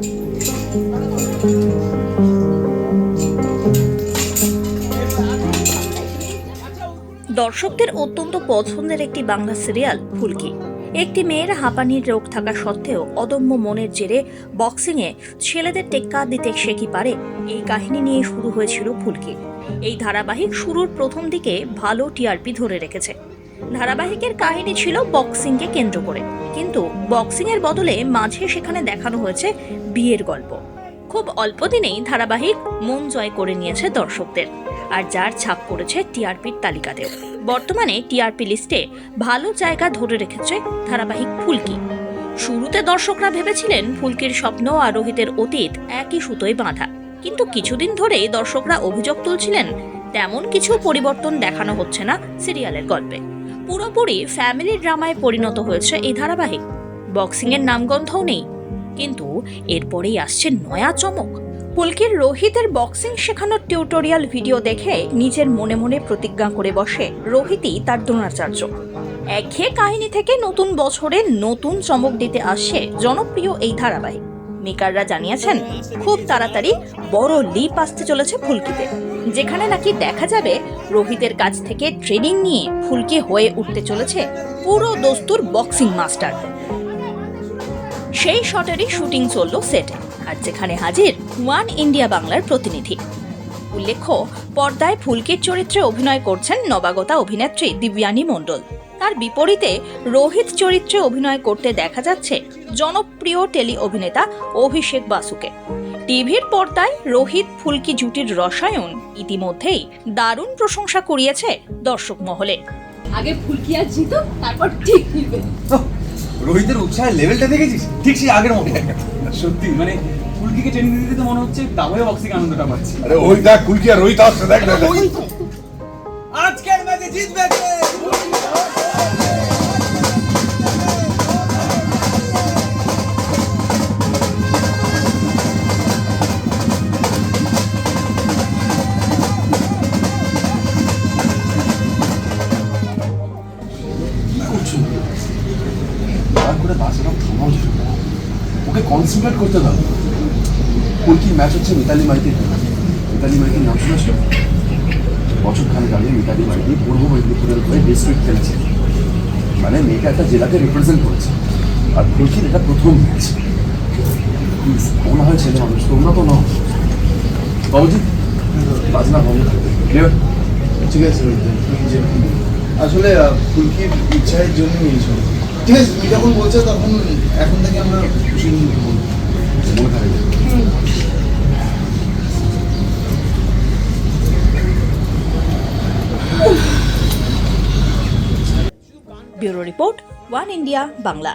দর্শকদের অত্যন্ত পছন্দের একটি বাংলা সিরিয়াল, ফুলকি। একটি মেয়ের হাঁপানির রোগ থাকা সত্ত্বেও অদম্য মনের জেরে বক্সিংয়ে ছেলেদের টেক্কা দিতে সে কি পারে? এই কাহিনী নিয়ে শুরু হয়েছিল ফুলকি। এই ধারাবাহিক শুরুর প্রথম দিকে ভালো টিআরপি ধরে রেখেছে। ধারাবাহিকের কাহিনী ছিল বক্সিংকে কেন্দ্র করে। কিন্তু বক্সিংয়ের বদলে মাঝে সেখানে দেখানো হয়েছে বিয়ের গল্প। খুব অল্প দিনেই ধারাবাহিক মন জয় করে নিয়েছে দর্শকদের। আর যার ছাপ পড়েছে টিআরপির তালিকাতেও। বর্তমানে টিআরপি লিস্টে ভালো জায়গা ধরে রেখেছে ধারাবাহিক ফুলকি। শুরুতে দর্শকরা ভেবেছিলেন ফুলকির স্বপ্ন আর রোহিতের অতীত একই সুতোয় বাঁধা। কিন্তু কিছুদিন ধরেই দর্শকরা অভিযোগ তুলছিলেন, তেমন কিছু পরিবর্তন দেখানো হচ্ছে না সিরিয়ালের গল্পে। পুরোপুরি ফ্যামিলি ড্রামায় পরিণত হয়েছে এই ধারাবাহিক। বক্সিংয়ের নামগন্ধও নেই। কিন্তু এরপরেই আসছে নয়া চমক। পুলকির রোহিতের বক্সিং শেখানোর টিউটোরিয়াল ভিডিও দেখে নিজের মনে মনে প্রতিজ্ঞা করে বসে রোহিতই তার দ্রোণাচার্য। একঘেয়ে কাহিনী থেকে নতুন বছরে নতুন চমক দিতে আসছে জনপ্রিয় এই ধারাবাহিক। মেকাররা জানিয়েছেন, খুব তাড়াতাড়ি বড় লিপ আসতে চলেছে ফুলকিতে, যেখানে নাকি দেখা যাবে রোহিতের কাছ থেকে ট্রেনিং নিয়ে ফুলকি হয়ে উঠতে চলেছে পুরো দস্তুর বক্সিং মাস্টার সেই শটেরই শুটিং চলল সেটে আর যেখানে হাজির ওয়ান ইন্ডিয়া বাংলার প্রতিনিধি। উল্লেখ্য, পর্দায় ফুলকির চরিত্রে অভিনয় করছেন নবাগতা অভিনেত্রী দিব্যানী মণ্ডল। তার বিপরীতে রোহিত চরিত্রে অভিনয় করতে দেখা যাচ্ছে জনপ্রিয় টেলি অভিনেতা অভিষেক বাসুকে। টিভির পর্দায় রোহিত ফুলকি জুটির রসায়ন ইতিমধ্যেই দারুণ প্রশংসা কুড়িয়েছে দর্শক মহলে। আগে ফুলকি আর জিতো তারপর ঠিক নিবে রোহিতের উৎসাহের লেভেলটা দেখেছিস? ঠিক সেই আগের মতো সত্যি মানে ফুলকিকে ট্রেনিং দিতে তো মনে হচ্ছে ডাবলে বক্সিং আনন্দটা পাচ্ছি। আরে ওই দেখ কুলকি আর রোহিত আসছে দেখ দেখ দেখ। আজকের ম্যাচে জিতবে ওকে কনসেন্ট্রেট করতে দাও। কি ম্যাচ হচ্ছে মিতালি মাইতির? মিতালি মাইতির নাম শুনেছ? বছর খানেক আগে মিতালি মাইতি পূর্ব মেদিনীপুরের হয়ে ডিস্ট্রিক্ট খেলেছে। মানে মেয়েটা একটা জেলাকে রিপ্রেজেন্ট করেছে। আর ফুলকির এটা প্রথম ম্যাচ মনে হয় ছেলে মানুষ, তোমরা তো নও। অভিজিৎ বাজনা বন্ধ। ঠিক আছে আসলে ফুলকির ইচ্ছার জন্য নিয়েছিল যখন বলছো তখন এখন থেকে আমরা bureau report One India Bangla